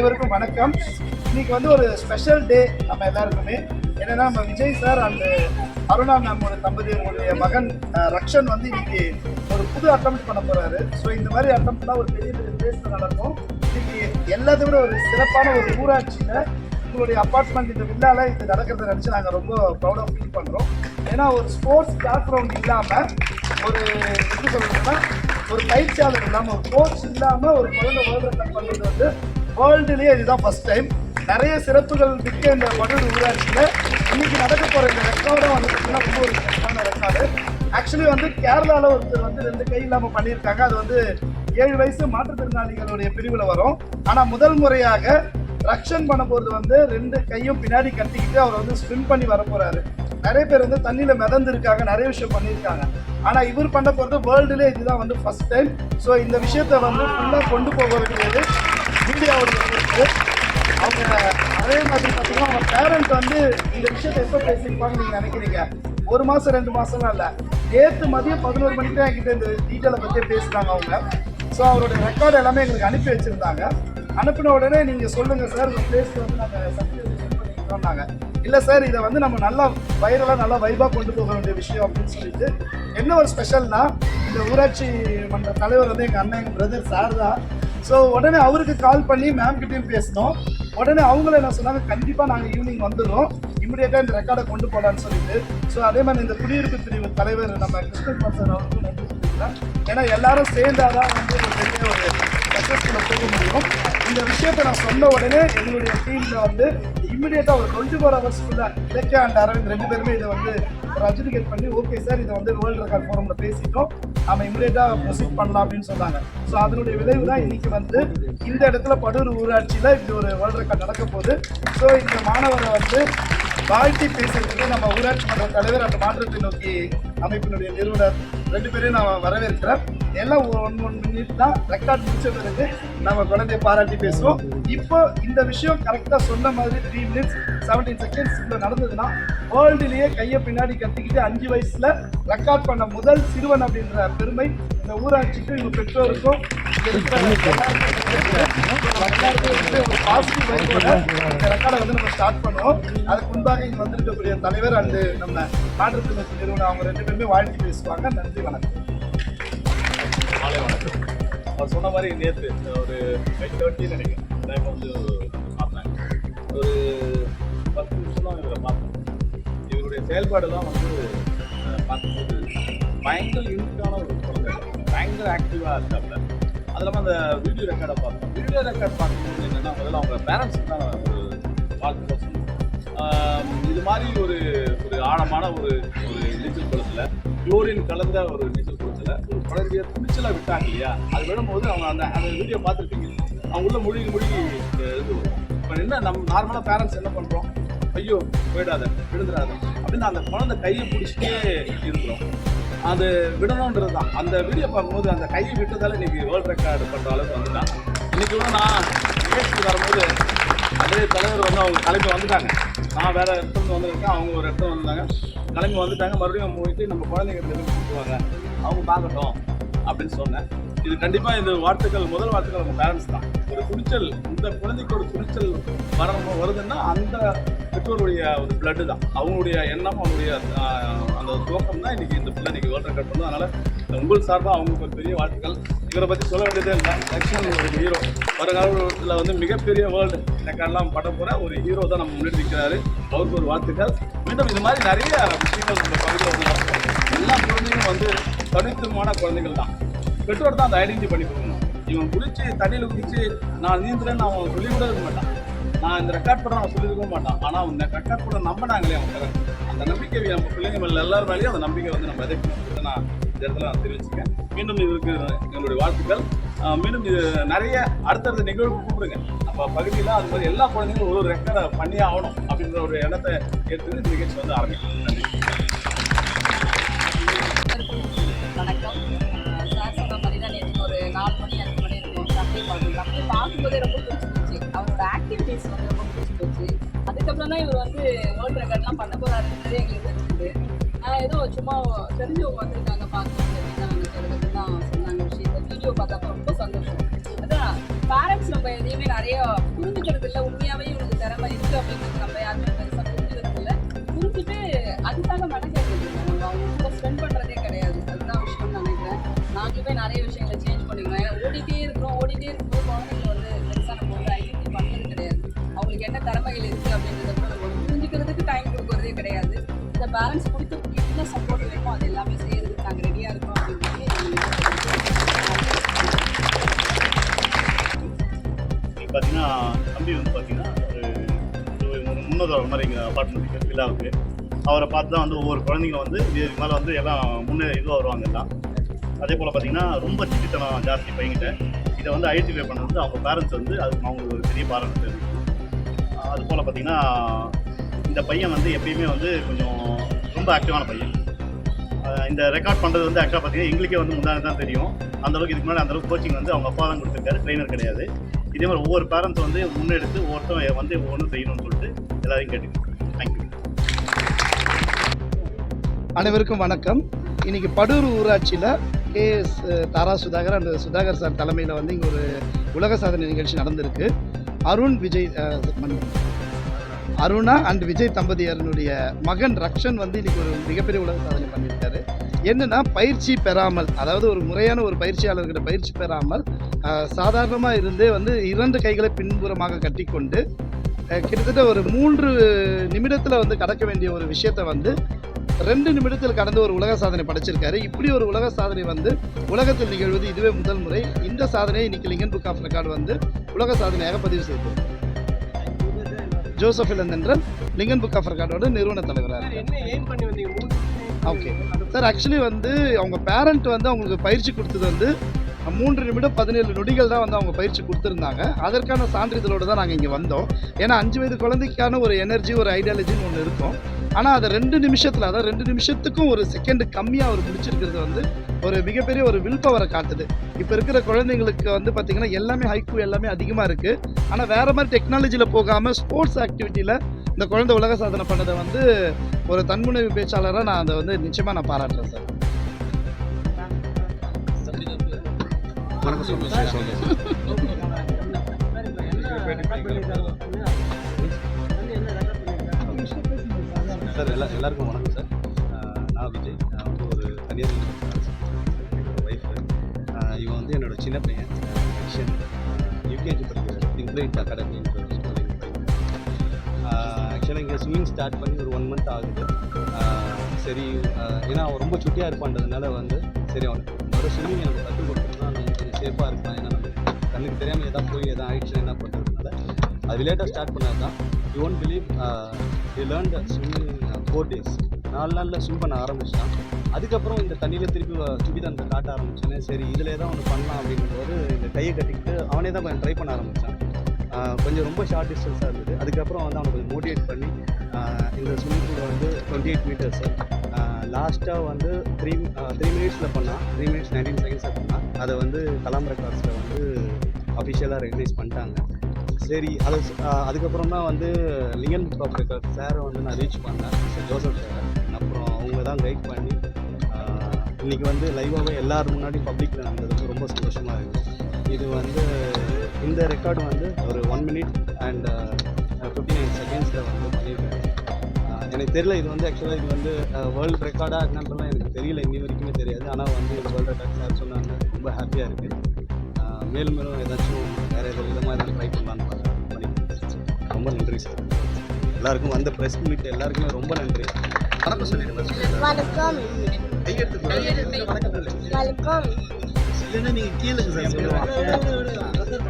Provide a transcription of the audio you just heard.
அனைவருக்கும் வணக்கம். இன்னைக்கு வந்து ஒரு ஸ்பெஷல் டே நம்ம எல்லாருக்குமே. என்னன்னா நம்ம விஜய் சார் அந்த அருணா மேமோட தம்பதியர்களுடைய மகன் ரக்ஷன் வந்து இன்னைக்கு ஒரு புது அட்டம் பண்ண போறாரு. ஸோ இந்த மாதிரி அட்டம்ப்ட்லாம் ஒரு பெரிய பெரிய பிளேஸ்ல நடக்கும். இன்னைக்கு எல்லாத்தையும் விட ஒரு சிறப்பான ஒரு ஊராட்சியில உங்களுடைய அப்பார்ட்மெண்ட் இந்த வில்லால இது நடக்கிறத நினைச்சு நாங்கள் ரொம்ப ப்ரௌடாக ஃபீல் பண்றோம். ஏன்னா ஒரு ஸ்போர்ட்ஸ் பேக்ரவுண்ட் இல்லாம ஒரு எப்படி சொல்லணும்னா ஒரு பயிற்சியாளர் இல்லாமல் ஒரு கோச் இல்லாமல் ஒரு குழந்தை உலகத்தை பண்ணுறது வந்து வேர்ல்டுலேயே இதுதான் ஃபர்ஸ்ட் டைம் நிறைய சிறப்புகள் மிக்க இந்த வடூர் ஊராட்சியில். இன்னைக்கு நடக்க போகிற இந்த ரெக்கார்டும் வந்து பார்த்தீங்கன்னா ரொம்ப ஒரு சிறப்பான ரெக்கார்டு ஆக்சுவலி வந்து கேரளாவில் ஒருத்தர் வந்து ரெண்டு கை இல்லாமல் பண்ணியிருக்காங்க. அது வந்து ஏழு வயசு மாற்றுத்திறனாளிகளுடைய பிரிவில் வரும். ஆனால் முதல் முறையாக ரக்ஷன் பண்ண போகிறது வந்து ரெண்டு கையும் பின்னாடி கட்டிக்கிட்டு அவர் வந்து ஸ்விம் பண்ணி வர போகிறாரு நிறைய பேர் வந்து தண்ணியில் மிதந்துருக்காங்க. நிறைய விஷயம் பண்ணியிருக்காங்க. ஆனால் இவர் பண்ண போகிறது வேர்ல்டுலேயே இதுதான் வந்து ஃபர்ஸ்ட் டைம் ஸோ இந்த விஷயத்த வந்து ஃபுல்லாக கொண்டு போக வேண்டியது மீடியாவுடைய அவங்க அதே மாதிரி பார்த்தீங்கன்னா அவங்க பேரண்ட் வந்து இந்த விஷயத்தை எப்போ பேசியிருப்பாங்கன்னு நீங்கள் நினைக்கிறீங்க? ஒரு மாதம் ரெண்டு மாதம்லாம் இல்லை. நேற்று மதியம் பதினோரு மணிக்கு தான் என்கிட்ட இந்த டீட்டெயிலை பற்றி பேசுகிறாங்க அவங்க. ஸோ அவரோட ரெக்கார்டு எல்லாமே எங்களுக்கு அனுப்பி வச்சுருந்தாங்க. அனுப்பின உடனே நீங்கள் சொல்லுங்கள் சார் இந்த பிளேஸ் வந்து நாங்கள் சர்டிஃபிகேஷன் பண்ணிக்கிறோம்னாங்க. இல்லை சார் இதை வந்து நம்ம நல்லா வைரலாக நல்லா வைபாக கொண்டு போக வேண்டிய விஷயம் அப்படின்னு சொல்லிட்டு என்ன ஒரு ஸ்பெஷல்னா இந்த ஊராட்சி மன்ற தலைவர் வந்து எங்கள் அண்ணன் எங்கள் பிரதர் சார் தான் ஸோ உடனே அவருக்கு கால் பண்ணி மேம் கிட்டேயும் பேசினோம். உடனே அவங்கள என்ன சொன்னாங்க கண்டிப்பாக நாங்கள் ஈவினிங் வந்துடுறோம். இமிடியேட்டா இந்த ரெக்கார்டை கொண்டு போகலான்னு சொல்லிட்டு. ஸோ அதே மாதிரி இந்த குடியிருப்பு பிரிவு தலைவர் நம்ம கிருஷ்ணன் சார் அவருக்கும் நன்றி சொல்லிக்கிறேன். ஏன்னா எல்லாரும் சேர்ந்தாதான் வந்து ஒரு பெரிய ஒரு சக்ஸஸ்ஃபுல்லாக போக முடியும். இந்த விஷயத்தை நான் சொன்ன உடனே எங்களுடைய டீமில் வந்து இமிடியேட்டா ஒரு டுவெண்ட்டி ஃபோர் ஹவர்ஸ்க்குள்ள இலக்கிய அண்ட் அரவிந்த் ரெண்டு பேருமே இதை வந்து ஒரு அஜுடிகேட் பண்ணி ஓகே சார் இதை வந்து வேர்ல்டு ரெக்கார்ட் ஃபோரமில் பேசிட்டோம். நம்ம இமிடியேட்டா ப்ரொசீட் பண்ணலாம் அப்படின்னு சொன்னாங்க. ஸோ அதனுடைய விளைவு தான் இன்னைக்கு வந்து இந்த இடத்துல படூர் ஊராட்சியில் இப்படி ஒரு வேர்ல்ட் ரெக்கார்ட் நடக்க போகுது ஸோ இந்த மாணவரை வந்து வாழ்த்தி பேசுறதுக்கு நம்ம ஊராட்சி மன்ற தலைவர் அந்த மாற்றத்தை நோக்கி அமைப்பினுடைய நிறுவனர் ரெண்டு பேரையும் நான் வரவேற்கிறேன் எல்லாம் ஒன் ஒன் மினிட் தான் ரெக்கார்ட் முடிச்ச பிறகு நம்ம குழந்தைய பாராட்டி பேசுவோம். இப்போ இந்த விஷயம் கரெக்டாக சொன்ன மாதிரி த்ரீ மினிட்ஸ் செவன்டீன் செகண்ட்ஸ் இப்போ நடந்ததுன்னா வேர்ல்டுலேயே கையை பின்னாடி கத்திக்கிட்டு அஞ்சு வயசில் ரெக்கார்ட் பண்ண முதல் சிறுவன் அப்படின்ற பெருமை இந்த ஊராட்சிக்கும் இவங்க பெற்றோருக்கும் இங்க இருக்கிற வந்து பாசிட்டிவ் வைப்போட இந்த ரெக்கார்டை வந்து நம்ம ஸ்டார்ட் பண்ணுவோம் அதுக்கு முன்பாக இங்க வந்திருக்கக்கூடிய தலைவர் அண்டு நம்ம மாற்றுத்திறனாளி நிறுவனம் அவங்க ரெண்டு பேருமே வாழ்த்தி பேசுவாங்க நன்றி வணக்கம் மாலை வணக்கம் அவர் சொன்ன மாதிரி நேற்று ஒரு ஃபைவ் தேர்ட்டி நினைக்கிறேன் டைம் வந்து பார்த்தேன் ஒரு பத்து நிமிஷம் தான் இவரை பார்த்தேன் இவருடைய செயல்பாடெல்லாம் வந்து அஹ், பார்க்கும்போது பயங்கர யூனிக்கான ஒரு குழந்தை பயங்கர ஆக்டிவாக இருக்காப்புல அது இல்லாமல் அந்த வீடியோ ரெக்கார்டை பார்த்தோம் வீடியோ ரெக்கார்ட் பார்க்கும்போது என்னென்னா முதல்ல அவங்க பேரண்ட்ஸுக்கு தான் ஒரு வாழ்த்து சொல்லணும் இது மாதிரி ஒரு ஒரு ஆழமான ஒரு ஒரு நீச்சல் குளத்தில் குளோரின் கலந்த ஒரு நீச்சல் குளத்தில் ஒரு குழந்தைய துணிச்சலாக விட்டாங்க இல்லையா? அது விடும்போது அவங்க அந்த அந்த வீடியோ பார்த்துருப்பீங்க. அவங்க உள்ள மொழி மொழி இது இப்போ என்ன நம்ம நார்மலாக பேரண்ட்ஸ் என்ன பண்ணுறோம் ஐயோ போயிடாத விழுந்துடாத அப்படின்னு அந்த குழந்தை கையை பிடிச்சிட்டே இருக்கிறோம். அது விடணுன்றது தான் அந்த வீடியோ பார்க்கும்போது அந்த கையை விட்டதால இன்னைக்கு வேர்ல்ட் ரெக்கார்டு பண்ணுற அளவுக்கு வந்துட்டான். இன்னைக்கு கூட நான் நிகழ்ச்சிக்கு வரும்போது அதே தலைவர் வந்து அவங்க கிளம்பி வந்துட்டாங்க. நான் வேற இடத்துல வந்திருக்கேன். அவங்க ஒரு இடத்துல வந்தாங்க. கிளம்பி வந்துட்டாங்க. மறுபடியும் போயிட்டு நம்ம குழந்தைங்க கூப்பிடுவாங்க? அவங்க பார்க்கட்டும் அப்படின்னு சொன்னேன். இது கண்டிப்பாக இந்த வார்த்தைகள் முதல் வார்த்தைகள் நம்ம பேரண்ட்ஸ் தான். ஒரு துணிச்சல் இந்த குழந்தைக்கு ஒரு துணிச்சல் வர வருதுன்னா அந்த பெற்றோருடைய ஒரு பிளட்டு தான். அவங்களுடைய எண்ணம் அவங்களுடைய அந்த துவக்கம் தான் இன்னைக்கு இந்த பிள்ளை இன்னைக்கு வேர்ல்ட் ரெக்கார்ட் பண்ணும் அதனால உங்கள் சார்பாக அவங்களுக்கு ஒரு பெரிய வாழ்த்துக்கள். இவரை பற்றி சொல்ல வேண்டியதே இல்லை. லக்ஷ்மண் ஒரு ஹீரோ வருங்காலத்தில் வந்து மிகப்பெரிய வேர்ல்டு ரெக்கார்ட்லாம் பட போகிற ஒரு ஹீரோ தான் நம்ம முன்னாடி நிற்கிறாரு அவருக்கு ஒரு வாழ்த்துக்கள். மீண்டும் இது மாதிரி நிறைய விஷயங்கள் இந்த பகுதியில் வந்து எல்லா குழந்தைகளும் வந்து தனித்துவமான குழந்தைகள் தான். பெற்றோர் தான் அதை ஐடென்டி பண்ணி கொடுக்கணும். இவன் குளிச்சு தண்ணியில் குதிச்சு நான் நீந்துறேன்னு அவன் சொல்லி கூட இருக்க மாட்டான். நான் இந்த ரெக்கார்ட் பண்ண அவன் சொல்லியிருக்க மாட்டான். ஆனால் இந்த ரெக்கார்ட் பண்ண நம்பினாங்களே அவங்க அந்த நம்பிக்கை நம்ம பிள்ளைங்க மேல எல்லாரும் மேலேயும் அந்த நம்பிக்கை வந்து நம்ம விதைக்கணும் நான் இந்த இடத்துல நான் தெரிவிச்சுக்கேன் மீண்டும் இதுக்கு எங்களுடைய வாழ்த்துக்கள். மீண்டும் இது நிறைய அடுத்தடுத்த நிகழ்வு கூப்பிடுங்க. நம்ம பகுதியில் அது மாதிரி எல்லா குழந்தைங்களும் ஒரு ரெக்கார்டை பண்ணியே ஆகணும் அப்படின்ற ஒரு எண்ணத்தை எடுத்து இந்த நிகழ்ச்சி வந்து ஆரம்பிக்கணும் நன்றி. வணக்கம். இருக்கும் பார்க்கும்போதே ரொம்ப பிடிச்சிருந்துச்சு. அவரோட ஆக்டிவிட்டீஸ் வந்து ரொம்ப பிடிச்சி போச்சு அதுக்கப்புறம் தான் இவர் வந்து வேர்ல்ட் ரெக்கார்ட்லாம் பண்ண போறாருன்றது எங்களுக்கு தெரிஞ்சது. நான் ஏதோ சும்மா தெரிஞ்சவங்க வந்திருக்காங்க பார்க்கணும் அப்படின்னு தான் சொன்னாங்க விஷயத்த. வீடியோ பார்த்தப்ப ரொம்ப சந்தோஷம். அதான் பேரண்ட்ஸ் நம்ம எதையுமே நிறைய புரிஞ்சுக்கிறது இல்லை உண்மையாவே இவங்களுக்கு திறமை இருக்கு அப்படின்றது நம்ம யாருமே நாங்களுமே நிறைய விஷயங்களை சேஞ்ச் பண்ணிக்கிறோம் ஏன்னா ஓடிட்டே இருக்கிறோம் ஓடிட்டே இருக்கிறோம். குழந்தைங்க வந்து பெருசான நம்ம வந்து ஐடென்டி பண்றது கிடையாது. அவங்களுக்கு என்ன திறமைகள் இருக்குது அப்படின்றத கூட நம்ம புரிஞ்சுக்கிறதுக்கு டைம் கொடுக்குறதே கிடையாது. இந்த பேரண்ட்ஸ் கொடுத்து என்ன சப்போர்ட் வேணுமோ அது எல்லாமே செய்யறதுக்கு நாங்கள் ரெடியாக இருக்கோம் அப்படின்னு பார்த்தீங்கன்னா தம்பி வந்து பார்த்தீங்கன்னா ஒரு ஒரு ஒரு மாதிரி எங்கள் அப்பார்ட்மெண்ட்டுக்கு விழாவுக்கு அவரை பார்த்து தான் வந்து ஒவ்வொரு குழந்தைங்க வந்து இதுக்கு மேலே வந்து எல்லாம் முன்னே இதுவாக வருவாங்க எல்லாம். அதே போல் பார்த்தீங்கன்னா ரொம்ப சிட்டித்தனம் ஜாஸ்தி பையன்கிட்ட. இதை வந்து ஐடென்டிஃபை பண்ணுறது வந்து அவங்க பேரண்ட்ஸ் வந்து அதுக்கு அவங்களுக்கு ஒரு பெரிய பாராட்டு தெரிவிக்கும் அது போல் பார்த்தீங்கன்னா இந்த பையன் வந்து எப்பயுமே வந்து கொஞ்சம் ரொம்ப ஆக்டிவான பையன். இந்த ரெக்கார்ட் பண்ணுறது வந்து ஆக்சுவலாக பார்த்தீங்கன்னா எங்களுக்கே வந்து முன்னாடி தான் தெரியும். அந்த அளவுக்கு இதுக்கு முன்னாடி அந்தளவுக்கு கோச்சிங் வந்து அவங்க அப்பா தான் கொடுத்துருக்காரு ட்ரைனர் கிடையாது. இதே மாதிரி ஒவ்வொரு பேரண்ட்ஸ் வந்து முன்னெடுத்து ஒவ்வொருத்தரும் வந்து ஒவ்வொன்றும் செய்யணும்னு சொல்லிட்டு எல்லாரையும் கேட்டுக்கிறேன் தேங்க்யூ அனைவருக்கும் வணக்கம். இன்னைக்கு படூர் ஊராட்சியில் கே எஸ் தாரா சுதாகர் அந்த சுதாகர் சார் தலைமையில் வந்து இங்கே ஒரு உலக சாதனை நிகழ்ச்சி நடந்திருக்கு. அருண் விஜய் அருணா அண்ட் விஜய் தம்பதியரனுடைய மகன் ரக்ஷன் வந்து இன்னைக்கு ஒரு மிகப்பெரிய உலக சாதனை பண்ணியிருக்காரு. என்னன்னா பயிற்சி பெறாமல் அதாவது ஒரு முறையான ஒரு பயிற்சியாளர்கிட்ட பயிற்சி பெறாமல் சாதாரணமாக இருந்தே வந்து இரண்டு கைகளை பின்புறமாக கட்டிக்கொண்டு கிட்டத்தட்ட ஒரு மூன்று நிமிடத்தில் வந்து கடக்க வேண்டிய ஒரு விஷயத்தை வந்து ரெண்டு நிமிடத்தில் கடந்து ஒரு உலக சாதனை படைச்சிருக்காரு. இப்படி ஒரு உலக சாதனை வந்து உலகத்தில் நிகழ்வது இதுவே முதல் முறை. இந்த சாதனையை இன்னைக்கு லிங்கன் புக் ஆஃப் ரெக்கார்டு வந்து உலக சாதனையாக பதிவு செய்தது. ஜோசப் இளந்தன்றன் லிங்கன் புக் ஆஃப் ரெக்கார்டோட நிறுவன தலைவராக ஓகே சார் ஆக்சுவலி வந்து அவங்க பேரண்ட் வந்து அவங்களுக்கு பயிற்சி கொடுத்தது வந்து மூன்று நிமிடம் பதினேழு நொடிகள் தான் வந்து அவங்க பயிற்சி கொடுத்துருந்தாங்க. அதற்கான சான்றிதழோடு தான் நாங்கள் இங்கே வந்தோம். ஏன்னா அஞ்சு வயது குழந்தைக்கான ஒரு எனர்ஜி ஒரு ஐடியாலஜின்னு ஒன்று இருக்கும். ஆனால் அதை ரெண்டு நிமிஷத்தில் அதாவது ரெண்டு நிமிஷத்துக்கும் ஒரு செகண்ட் கம்மியாக அவர் முடிச்சிருக்கிறது வந்து ஒரு மிகப்பெரிய ஒரு வில் பவரை காட்டுது. இப்போ இருக்கிற குழந்தைங்களுக்கு வந்து பார்த்திங்கன்னா எல்லாமே ஹைக்கூ எல்லாமே அதிகமாக இருக்குது ஆனால் வேறு மாதிரி டெக்னாலஜியில் போகாமல் ஸ்போர்ட்ஸ் ஆக்டிவிட்டியில் இந்த குழந்தை உலக சாதனை பண்ணதை வந்து ஒரு தன்முனைவு பேச்சாளராக நான் அதை வந்து நிச்சயமாக நான் பாராட்டுறேன் சார். சார். சார் எல்லா எல்லாருக்கும் வணக்கம் சார். நான் விஜய். நான் வந்து ஒரு தனியார் என்னோடய ஒய்ஃபு இவன் வந்து என்னோட சின்ன பையன். கிஷன் யூகேஜி படிக்கிறார். இங்கிலீஷ் அகாடமின்ற ஒரு ஆக்சுவலாக இங்கே ஸ்விம்மிங் ஸ்டார்ட் பண்ணி ஒரு ஒன் மந்த் ஆகுது. சரி ஏன்னா அவன் ரொம்ப சுட்டியாக இருப்பான்றதுனால வந்து சரி அவனுக்கு ஒரு ஸ்விம்மிங் எனக்கு கற்றுக் கொடுத்துருந்தா நம்ம கொஞ்சம் சேஃபாக இருக்கலாம் ஏன்னா நம்ம கண்ணுக்கு தெரியாமல் எதாவது போய் எதாவது ஆயிடுச்சுன்னா என்ன பண்ணுறதுனால அது ரிலேட்டாக ஸ்டார்ட் பண்ணால் தான் you won't believe you learn swimming four days நாலு நாளில் ஸ்விம் பண்ண ஆரம்பிச்சிட்டான். அதுக்கப்புறம் இந்த தண்ணியில் திருப்பி சுடி தந்த காட்ட ஆரம்பிச்சேனே சரி இதில் தான் ஒன்று பண்ணலாம் அப்படிங்கும்போது இந்த கையை கட்டிக்கிட்டு அவனே தான் கொஞ்சம் ட்ரை பண்ண ஆரம்பித்தான் கொஞ்சம் ரொம்ப ஷார்ட் டிஸ்டன்ஸாக இருந்தது. அதுக்கப்புறம் வந்து அவனை கொஞ்சம் மோட்டிவேட் பண்ணி இந்த ஸ்விம்மிங் பூல் வந்து டுவெண்ட்டி எயிட் மீட்டர்ஸு லாஸ்ட்டாக வந்து த்ரீ த்ரீ மினிட்ஸில் பண்ணான். த்ரீ மினிட்ஸ் நைன்டீன் செகண்ட்ஸில் பண்ணான். அதை வந்து கலாம் ரெக்கார்ட்ஸில் வந்து அஃபிஷியலாக ரெகனைஸ் பண்ணிட்டாங்க. சரி அது அதுக்கப்புறம் தான் வந்து லிங்கன் புக் ஆஃப் ரெக்கார்ட் சாரை வந்து நான் ரீச் பண்ணேன் மிஸ்டர் ஜோசப் சார். அப்புறம் அவங்க தான் கைட் பண்ணி இன்றைக்கி வந்து லைவாகவே எல்லோரும் முன்னாடி பப்ளிக்கில் நடந்தது ரொம்ப சந்தோஷமாக இருக்குது இது வந்து இந்த ரெக்கார்டு வந்து ஒரு one minute and fifty nine செகண்ட்ஸில் வந்து பண்ணியிருக்கேன் எனக்கு தெரியல இது வந்து ஆக்சுவலாக இது வந்து வேர்ல்டு ரெக்கார்டாக என்னன்றலாம் எனக்கு தெரியல இன்னி வரைக்குமே தெரியாது. ஆனால் வந்து இது வேர்ல்டு ரெக்கார்ட் சார் சொன்னாங்க ரொம்ப ஹாப்பியாக இருக்குது மேலும் மேலும் ஏதாச்சும் வேறு ஏதோ விதமாக ஏதாவது ட்ரை பண்ணலான்னு ரொம்ப நன்றி சார் எல்லாருக்கும் வந்த ப்ரெஸ் மீட் எல்லாருக்குமே ரொம்ப நன்றி. வணக்கம் சொல்லிடுங்க வணக்கம். வணக்கம் இல்லைன்னா நீங்கள் கீழே சார் சொல்லுவாங்க